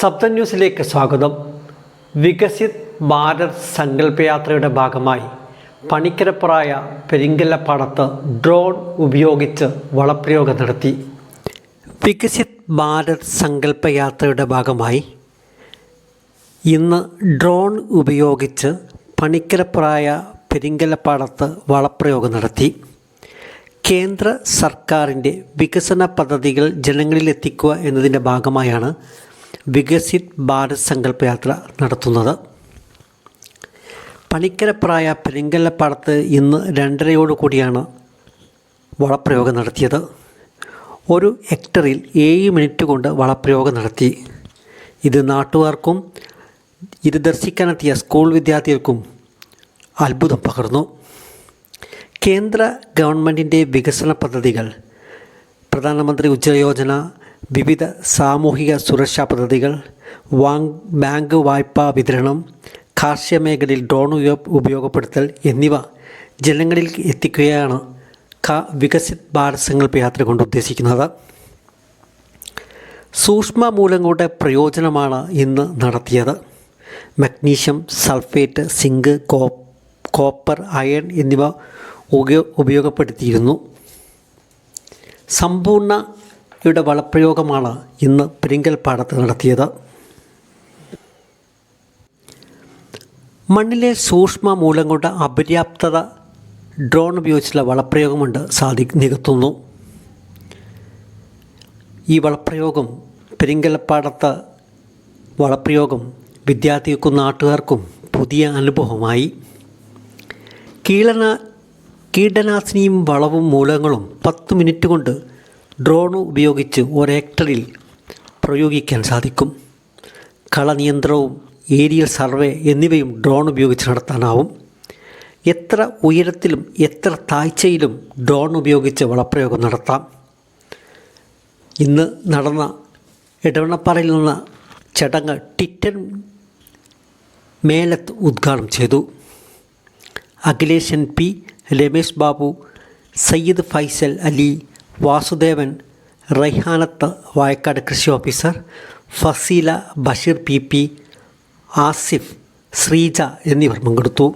സപ്തൻ ന്യൂസിലേക്ക് സ്വാഗതം. വികസിത് ഭാരത് സങ്കല്പയാത്രയുടെ ഭാഗമായി പണിക്കരപ്പുറായ പെരിങ്കല്ലപ്പാടത്ത് ഡ്രോൺ ഉപയോഗിച്ച് വളപ്രയോഗം നടത്തി. വികസിത് ഭാരത് സങ്കല്പയാത്രയുടെ ഭാഗമായി ഇന്ന് ഡ്രോൺ ഉപയോഗിച്ച് പണിക്കരപ്പുറായ പെരിങ്കല്ലപ്പാടത്ത് വളപ്രയോഗം നടത്തി. കേന്ദ്ര സർക്കാരിന്റെ വികസന പദ്ധതികൾ ജനങ്ങളിലെത്തിക്കുക എന്നതിന്റെ ഭാഗമായാണ് വികസിത് ഭാരത് സങ്കല്പയാത്ര നടത്തുന്നത്. പണിക്കരപ്രായ പെരിങ്കല്ലപ്പാടത്ത് ഇന്ന് രണ്ടരയോടു കൂടിയാണ് വളപ്രയോഗം നടത്തിയത്. ഒരു ഹെക്ടറിൽ ഏഴ് മിനിറ്റ് കൊണ്ട് വളപ്രയോഗം നടത്തി. ഇത് നാട്ടുകാർക്കും ഇത് ദർശിക്കാനെത്തിയ സ്കൂൾ വിദ്യാർത്ഥികൾക്കും അത്ഭുതം പകർന്നു. കേന്ദ്ര ഗവൺമെന്റിന്റെ വികസന പദ്ധതികൾ പ്രധാനമന്ത്രി ഉജ്ജ്വല യോജന വിവിധ സാമൂഹിക സുരക്ഷാ പദ്ധതികൾ വാങ് ബാങ്ക് വായ്പാ വിതരണം കാർഷിക മേഖലയിൽ ഡ്രോൺ ഉപയോ- ഉപയോഗപ്പെടുത്തൽ എന്നിവ ജനങ്ങളിൽ എത്തിക്കുകയാണ് ക വികസിത് ഭാരത് സങ്കല്പ യാത്ര കൊണ്ട് ഉദ്ദേശിക്കുന്നത്. സൂക്ഷ്മ മൂലങ്ങളുടെ പ്രയോജനമാണ് ഇന്ന് നടത്തിയത്. Magnesium sulphate zinc copper iron എന്നിവ ഉപയോഗപ്പെടുത്തിയിരുന്നു. ഉപയോഗപ്പെടുത്തിയിരുന്നു സമ്പൂർണയുടെ വളപ്രയോഗമാണ് ഇന്ന് പെരിങ്കൽപ്പാടത്ത് നടത്തിയത്. മണ്ണിലെ സൂക്ഷ്മ മൂലങ്ങളുടെ അപര്യാപ്തത ഡ്രോൺ ഉപയോഗിച്ചുള്ള വളപ്രയോഗം കൊണ്ട് സാധി നികത്തുന്നു. ഈ വളപ്രയോഗം പെരിങ്കലപ്പാടത്ത് വളപ്രയോഗം വിദ്യാർത്ഥികൾക്കും നാട്ടുകാർക്കും പുതിയ അനുഭവമായി. കീടന കീടനാശിനിയും വളവും മൂലങ്ങളും പത്ത് മിനിറ്റ് കൊണ്ട് ഡ്രോൺ ഉപയോഗിച്ച് ഒരു ഹെക്ടറിൽ പ്രയോഗിക്കാൻ സാധിക്കും. കളനിയന്ത്രണവും ഏരിയൽ സർവേ എന്നിവയും ഡ്രോൺ ഉപയോഗിച്ച് നടത്താനാവും. എത്ര ഉയരത്തിലും എത്ര താഴ്ചയിലും ഡ്രോൺ ഉപയോഗിച്ച് വളപ്രയോഗം നടത്താം. ഇന്ന് നടന്ന ഇടവണപ്പാറയിൽ നിന്ന് ചടങ്ങ് ടിറ്റൻ മേലത്ത് ഉദ്ഘാടനം ചെയ്തു. അഖിലേഷ് എൻ പി രമേശ് ബാബു സയ്യിദ് ഫൈസൽ അലി വാസുദേവൻ റൈഹാനത്ത് വായക്കാട് കൃഷി officer Fasila Basheer P P Asif Sreeja എന്നിവർ പങ്കെടുത്തു.